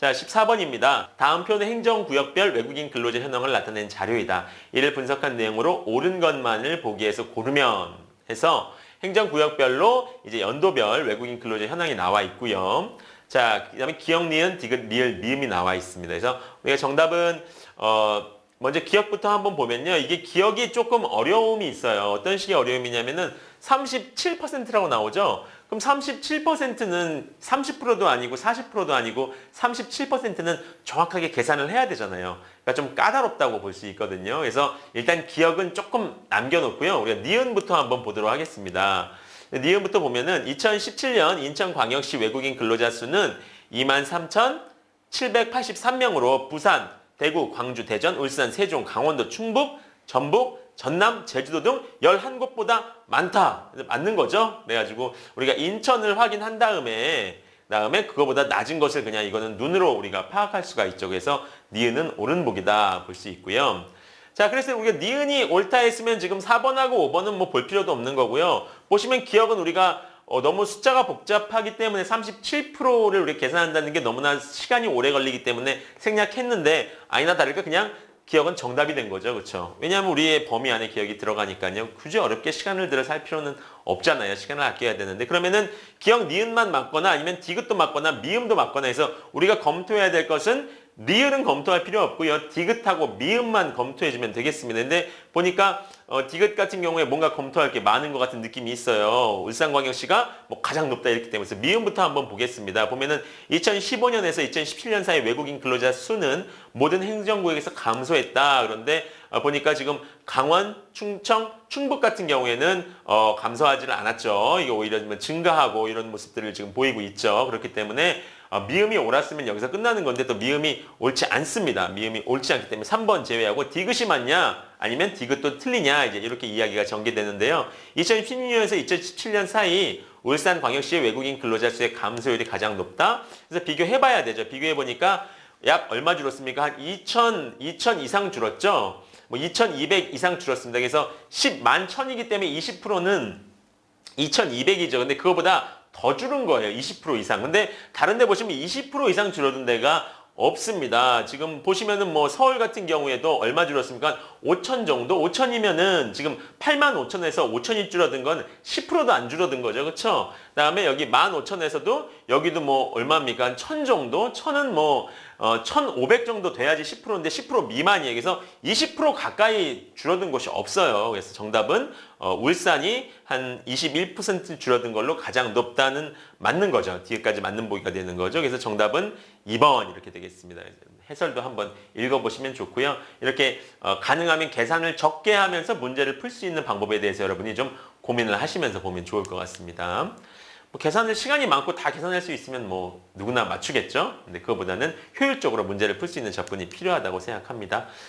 자, 14번입니다. 다음 표는 행정구역별 외국인 근로자 현황을 나타낸 자료이다. 이를 분석한 내용으로 옳은 것만을 보기에서 고르면 해서 행정구역별로 이제 연도별 외국인 근로자 현황이 나와 있고요. 자, 그 다음에 기억, 니은, 디귿, 리을, 미음이 나와 있습니다. 그래서 우리가 정답은 어 먼저 기억부터 한번 보면요. 이게 기억이 조금 어려움이 있어요. 어떤 식의 어려움이냐면은 37%라고 나오죠. 그럼 37%는 30%도 아니고 40%도 아니고 37%는 정확하게 계산을 해야 되잖아요. 그러니까 좀 까다롭다고 볼 수 있거든요. 그래서 일단 기억은 조금 남겨놓고요. 우리가 니은부터 한번 보도록 하겠습니다. 니은부터 보면은 2017년 인천광역시 외국인 근로자 수는 23,783명으로 부산, 대구, 광주, 대전, 울산, 세종, 강원도, 충북, 전북, 전남, 제주도 등 11곳보다 많다. 맞는 거죠. 그래가지고 우리가 인천을 확인한 다음에 다음에 그거보다 낮은 것을 그냥 이거는 눈으로 우리가 파악할 수가 있죠. 그래서 니은은 옳은 복이다 볼 수 있고요. 자, 그래서 우리가 니은이 옳다 했으면 지금 4번하고 5번은 뭐 볼 필요도 없는 거고요. 보시면 기억은 우리가 어, 너무 숫자가 복잡하기 때문에 37%를 우리가 계산한다는 게 너무나 시간이 오래 걸리기 때문에 생략했는데 아니나 다를까 그냥 기억은 정답이 된 거죠. 그렇죠? 왜냐하면 우리의 범위 안에 기억이 들어가니까요. 굳이 어렵게 시간을 들여 살 필요는 없잖아요. 시간을 아껴야 되는데 그러면은 기억 니은만 맞거나 아니면 디귿도 맞거나 미음도 맞거나 해서 우리가 검토해야 될 것은 리을은 검토할 필요 없고요. 디귿하고 미음만 검토해주면 되겠습니다. 근데 보니까 어, 디귿 같은 경우에 뭔가 검토할 게 많은 것 같은 느낌이 있어요. 울산광역시가 뭐 가장 높다 이렇기 때문에 미음부터 한번 보겠습니다. 보면은 2015년에서 2017년 사이 외국인 근로자 수는 모든 행정구역에서 감소했다. 그런데 어, 보니까 지금 강원, 충청, 충북 같은 경우에는 어, 감소하지는 않았죠. 이게 오히려 좀 증가하고 이런 모습들을 지금 보이고 있죠. 그렇기 때문에 어, 미음이 옳았으면 여기서 끝나는 건데 또 미음이 옳지 않습니다. 미음이 옳지 않기 때문에 3번 제외하고 디귿이 맞냐 아니면 디귿도 틀리냐 이제 이렇게 이야기가 전개되는데요. 2016년에서 2017년 사이 울산광역시의 외국인 근로자 수의 감소율이 가장 높다. 그래서 비교해봐야 되죠. 비교해보니까 약 얼마 줄었습니까? 한 2천, 2천 이상 줄었죠? 뭐 2,200 이상 줄었습니다. 그래서 10만 천이기 때문에 20%는 2,200이죠. 근데 그거보다 더 줄은 거예요. 20% 이상. 근데 다른 데 보시면 20% 이상 줄어든 데가 없습니다. 지금 보시면은 뭐 서울 같은 경우에도 얼마 줄었습니까? 5천 정도? 5천이면은 지금 8만 5천에서 5천이 줄어든 건 10%도 안 줄어든 거죠. 그렇죠? 그 다음에 여기 1만 5천에서도 여기도 뭐 얼마입니까? 한 1000 정도? 1000은 뭐 어, 1,500 정도 돼야지 10%인데 10% 미만이에요. 그래서 20% 가까이 줄어든 곳이 없어요. 그래서 정답은 어, 울산이 한 21% 줄어든 걸로 가장 높다는 맞는 거죠. 뒤에까지 맞는 보기가 되는 거죠. 그래서 정답은 2번 이렇게 되겠습니다. 해설도 한번 읽어보시면 좋고요. 이렇게 어, 가능하면 계산을 적게 하면서 문제를 풀 수 있는 방법에 대해서 여러분이 좀 고민을 하시면서 보면 좋을 것 같습니다. 뭐 계산을 시간이 많고 다 계산할 수 있으면 뭐 누구나 맞추겠죠. 근데 그거보다는 효율적으로 문제를 풀 수 있는 접근이 필요하다고 생각합니다.